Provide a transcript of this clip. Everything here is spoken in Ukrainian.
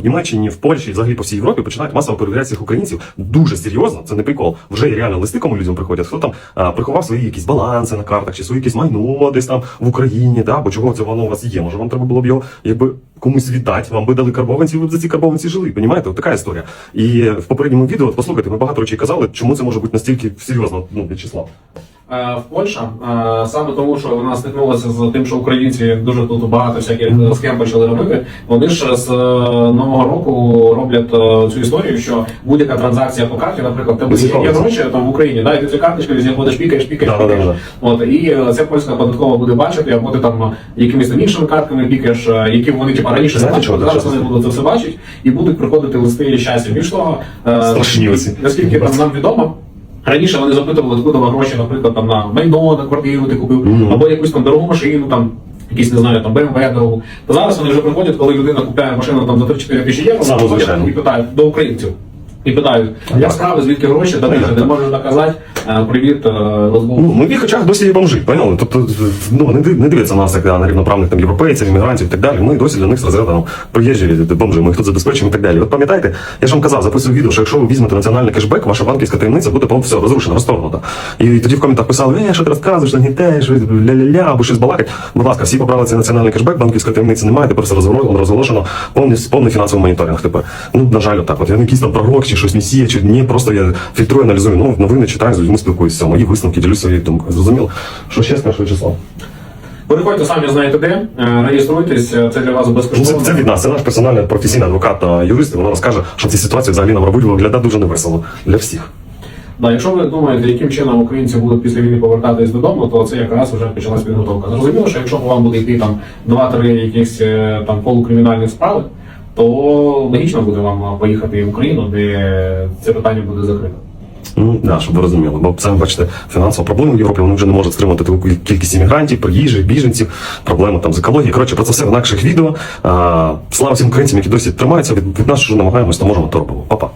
в Німеччині, в Польщі, взагалі по всій Європі починають масово перевіряти цих українців дуже серйозно. Це не прикол. Вже реально листи, кому людям приходять. Хто там а, приховав свої якісь баланси на картах, чи свої якісь майно десь там в Україні, да? бо чого це воно у вас є? Може, вам треба було б його якби комусь віддати, вам би дали карбованці, ви б за ці карбованці жили. Понімаєте? Така історія. І в попередньому відео, послухайте, ми багато речей казали, чому це може бути настільки серйозно, ну, В'ячеслав. Е, В Польща е, саме тому, що вона стикнулася з тим, що українці дуже тут багато всяких схем почали робити. Вони ж з е, нового року роблять е, цю історію, що будь-яка транзакція по карті, наприклад, тебе є, гроші там в Україні, да, і ти цю карточку візьмеш, будеш пікаєш, пікаєш, Да, пікаєш. да, От і е, це польська податкова буде бачити, або ти там якимись там іншими картками пікаєш, е, які вони типа раніше не бачили, зараз вони будуть це все бачити і будуть приходити листи щастя. Більш того, е, Страшні оці. наскільки там нам відомо. Раніше вони запитували, куди вам гроші, наприклад, там на майно, на квартиру ти купив, Мгм. або якусь там дорогу машину, там якісь не знаю, там BMW дорогу. То зараз вони вже приходять, коли людина купляє машину там за 3-4 тисячі євро, і питають до українців. І питають, як справи, звідки гроші, да ти не можеш доказати, привіт, е, Ну, ми в їх очах досі є бомжи, поняли? Тобто, ну, вони не дивляться на нас як на рівноправних там європейців, іммігрантів і так далі. Ми досі для них з розряду там, приїжджі бомжи, ми їх тут забезпечуємо і так далі. От пам'ятаєте, я ж вам казав, записую відео, що якщо ви візьмете національний кешбек, ваша банківська таємниця буде все розрушена, розторгнута. І тоді в коментах писали, е, що ти розказуєш, нагнітаєш, ля-ля-ля, або щось балакать. Будь ласка, всі поправили цей національний кешбек, банківської таємниці немає, тепер все розголошено, розголошено, повний, повний фінансовий моніторинг тепер. Ну, на жаль, отак. От я не якийсь там пророк чи щось месія, чи ні, просто я фільтрую, аналізую, ну, новини читаю, людьми спілкуюся, мої висновки, ділюся своєю думкою. Зрозуміло? Що ще скажеш, Вячеслав? Переходьте самі знаєте де, е, реєструйтесь, е, це для вас Ну, безкоштовно. Це, це від нас, це наш персональний професійний адвокат та юрист, і вона розкаже, що в цій ситуації взагалі нам робить виглядає дуже невесело для всіх. Да, якщо ви думаєте, яким чином українці будуть після війни повертатись додому, то це якраз вже почалась підготовка. Зрозуміло, що якщо вам буде йти там два-три якісь е, там полукримінальні справи, то логічно буде вам поїхати в Україну, де це питання буде закрите. Ну, да, щоб ви розуміли. Бо самі бачите, фінансова проблема в Європі, вони вже не можуть стримати таку кількість іммігрантів, приїжджих, біженців, проблеми там з екологією. Коротше, про це все в наших відео. А, слава всім українцям, які досі тримаються від, від нас, що намагаємось, то можемо, то робимо. Па-па.